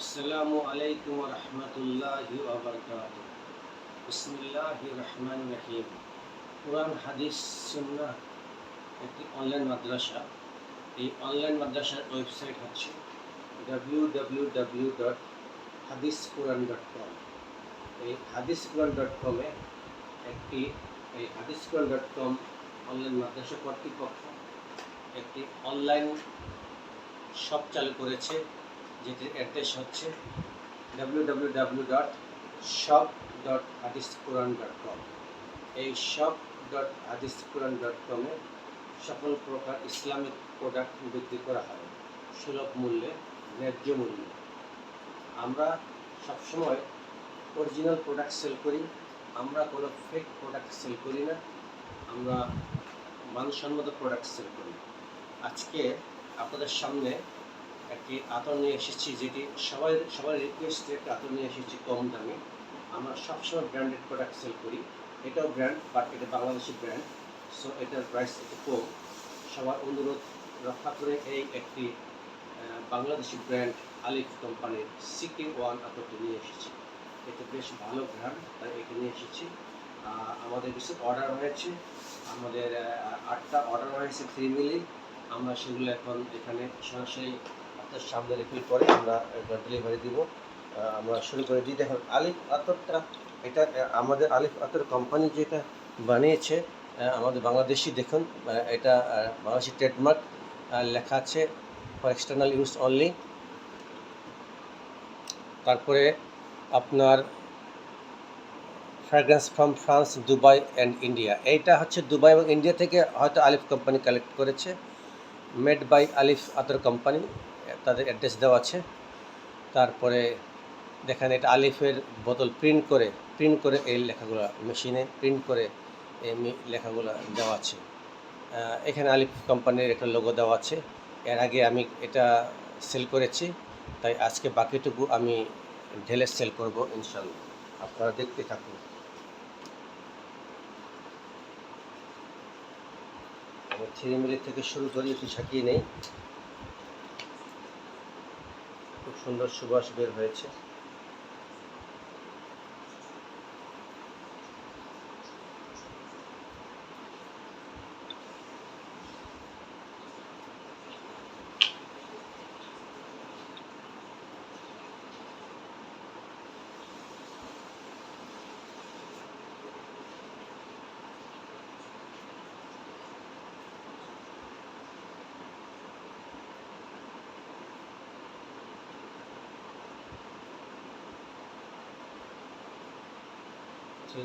আসসালামু আলাইকুম রহমতুল্লাহি ওবরকাত বিসমিল্লাহ রহমান রহিম। কোরআন, হাদিস, সুন্নাহ একটি অনলাইন মাদ্রাসা। এই অনলাইন মাদ্রাসার ওয়েবসাইট হচ্ছে ডাব্লিউ ডাব্লিউ ডাব্লিউ ডট হাদিস কোরআন ডট কম। এই হাদিস কোরআন ডট কমে একটি, এই হাদিস কোরআন ডট কম অনলাইন মাদ্রাসা কর্তৃপক্ষ একটি অনলাইন শপ চালু করেছে। যেটির অ্যাড্রেস হচ্ছে W dot shop dot dot com এই শপ ডট হাদিস কোরআন ডট কমে সকল প্রকার ইসলামিক প্রোডাক্ট বিক্রি করা হয়, সুলভ মূল্যে, ন্যায্য মূল্যে। আমরা সবসময় অরিজিনাল প্রোডাক্ট সেল করি, আমরা কোনো ফেক প্রোডাক্ট সেল করি না, আমরা মানসম্মত প্রোডাক্ট সেল করি। আজকে আপনাদের সামনে একটি আতর নিয়ে এসেছি যেটি সবাই সবার রিকোয়েস্টে একটা আতর নিয়ে এসেছি কম দামে। আমরা সবসময় ব্র্যান্ডেড প্রোডাক্ট সেল করি। এটাও ব্র্যান্ড বাট এটা বাংলাদেশি ব্র্যান্ড সো এটার প্রাইস একটু কম। সবার অনুরোধ, রক্ষা করে এই একটি বাংলাদেশি ব্র্যান্ড আলিফ কোম্পানির সিকে ওয়ান আতরটি নিয়ে এসেছি। এটা বেশ ভালো ব্র্যান্ড তাই এটা নিয়ে এসেছি। আমাদের কিছু অর্ডার হয়েছে। আমাদের আটটা অর্ডার হয়েছে থ্রি মিলি আমরা সেগুলো এখন এখানে সরাসরি সামনে রেখে পরে আমরা ডেলিভারি দিব। আমরা শুরু করে দিই। দেখুন, আলিফ আতরটা, এটা আমাদের আলিফ আতর কোম্পানি যেটা বানিয়েছে আমাদের বাংলাদেশি, দেখুন এটা বাংলাদেশি ট্রেডমার্ক লেখা আছে ফর এক্সটার্নাল ইউজ অনলি তারপরে আপনার fragrance from France Dubai and India এইটা হচ্ছে দুবাই এবং ইন্ডিয়া থেকে হয়তো আলিফ কোম্পানি কালেক্ট করেছে। Made by Alif attar company তাদের অ্যাড্রেস দেওয়া আছে। তারপরে দেখেন এটা আলিফের বোতল প্রিন্ট করে প্রিন্ট করে এই লেখাগুলো মেশিনে প্রিন্ট করে এই লেখাগুলো দেওয়া আছে। এখানে আলিফ কোম্পানির একটা লোগো দেওয়া আছে। এর আগে আমি এটা সেল করেছি, তাই আজকে বাকিটুকু আমি ঢেলে সেল করব ইনশাল্লাহ আপনারা দেখতে থাকুন। থ্রি মিলি থেকে শুরু করি, একটু ছাকিয়ে নেই। খুব সুন্দর সুবাস বের হয়েছে।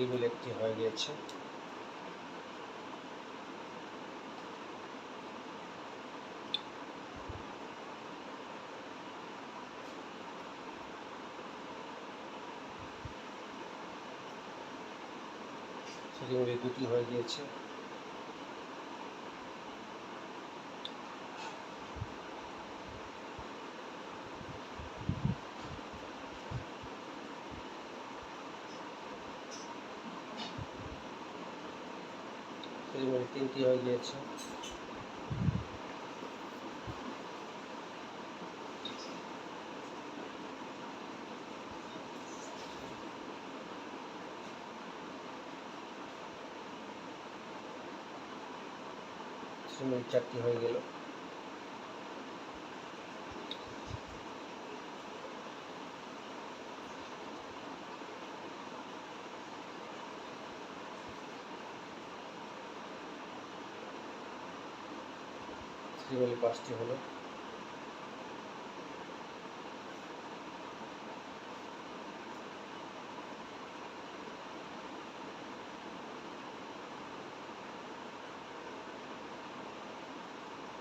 মিলি একটি হয়ে গিয়েছে। মিলি দুটি হয়ে গিয়েছে থ্রি মিলি তিনটি হয়ে গিয়েছে। চারটি হয়ে গেল। মিলি পাঁচটি হলো?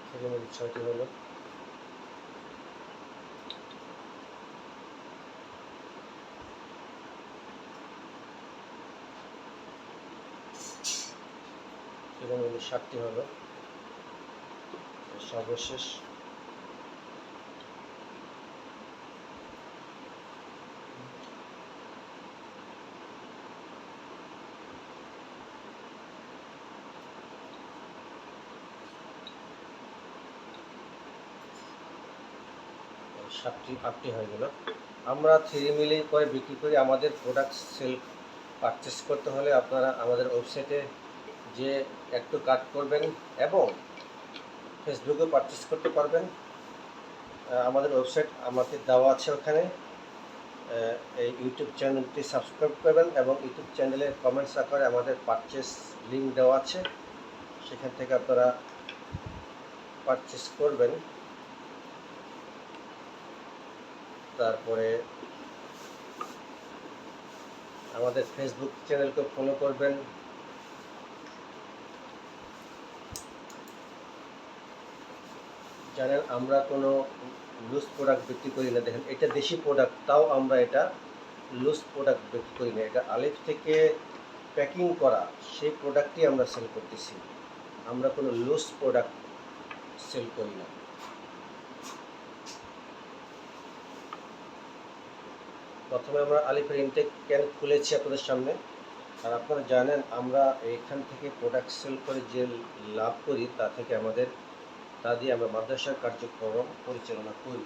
থ্রি ছয়টি হলো। মিলি সাতটি হলো। সর্বশেষ। সাতটি, আটটি হয়ে গেল। আমরা থ্রি মিলি করে বিক্রি করি। আমাদের প্রোডাক্ট সেল পারচেস করতে হলে আপনারা আমাদের ওয়েবসাইটে যে একটু কাট করবেন এবং ফেসবুকে পারচেস করতে পারবেন। আমাদের ওয়েবসাইট আমাকে দেওয়া আছে ওখানে। এই ইউটিউব চ্যানেলটি সাবস্ক্রাইব করবেন এবং ইউটিউব চ্যানেলে কমেন্টস আকারে আমাদের পারচেস লিঙ্ক দেওয়া আছে। সেখান থেকে আপনারা পারচেস করবেন। তারপরে আমাদের ফেসবুক চ্যানেলকে ফলো করবেন। জানেন আমরা কোনো লুজ প্রোডাক্ট বিক্রি করি না। দেখেন, এটা দেশি প্রোডাক্ট তাও আমরা এটা লুজ প্রোডাক্ট বিক্রি করি না। এটা আলিফ থেকে প্যাকিং করা, সেই প্রোডাক্টই আমরা সেল করতেছি। আমরা কোনো লুজ প্রোডাক্ট সেল করি না। প্রথমে আমরা আলিফের ইনটেক ক্যান খুলেছি আপনাদের সামনে। আর আপনারা জানেন, আমরা এখান থেকে প্রোডাক্ট সেল করে যে লাভ করি, তা থেকে আমাদের তা দিয়ে আমরা মাদ্রাসার কার্যক্রম পরিচালনা করি।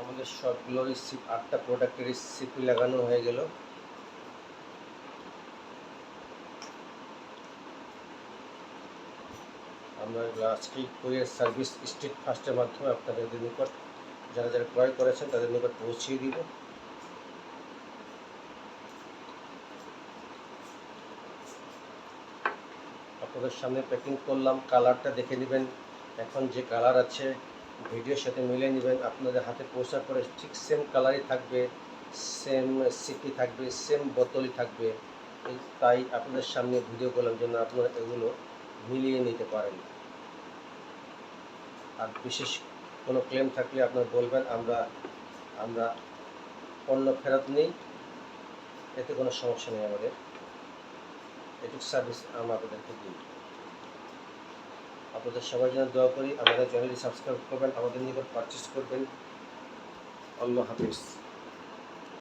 আমাদের সবগুলো রিসিপ আটটা প্রোডাক্টের রিসিপি লাগানো হয়ে গেল। আমরা আজকেই কুরিয়ার সার্ভিস স্ট্রিট ফাস্টের মাধ্যমে আপনাদের নিকট, যারা যারা ক্রয় করেছেন তাদের নিকট পৌঁছিয়ে দিব। আপনাদের সামনে প্যাকিং করলাম। কালারটা দেখে নেবেন। এখন যে কালার আছে ভিডিওর সাথে মিলিয়ে নেবেন। আপনাদের হাতে পৌঁছার পরে ঠিক সেম কালারই থাকবে সেম সিপি থাকবে সেম বোতলই থাকবে। তাই আপনাদের সামনে ভিডিও করলাম জন্য আপনারা এগুলো মিলিয়ে নিতে পারেন। আর বিশেষ কোনো ক্লেম থাকলে আপনারা বলবেন, আমরা আমরা পণ্য ফেরত নিই। এতে কোনো সমস্যা নেই আমাদের। এটুকু সার্ভিস আমরা আপনাদেরকে দিই। আপনাদের সবার জন্য দোয়া করি, আমাদের চ্যানেলটি সাবস্ক্রাইব করবেন, আমাদের নিকট পারচেস করবেন। আল্লাহ হাফিজ।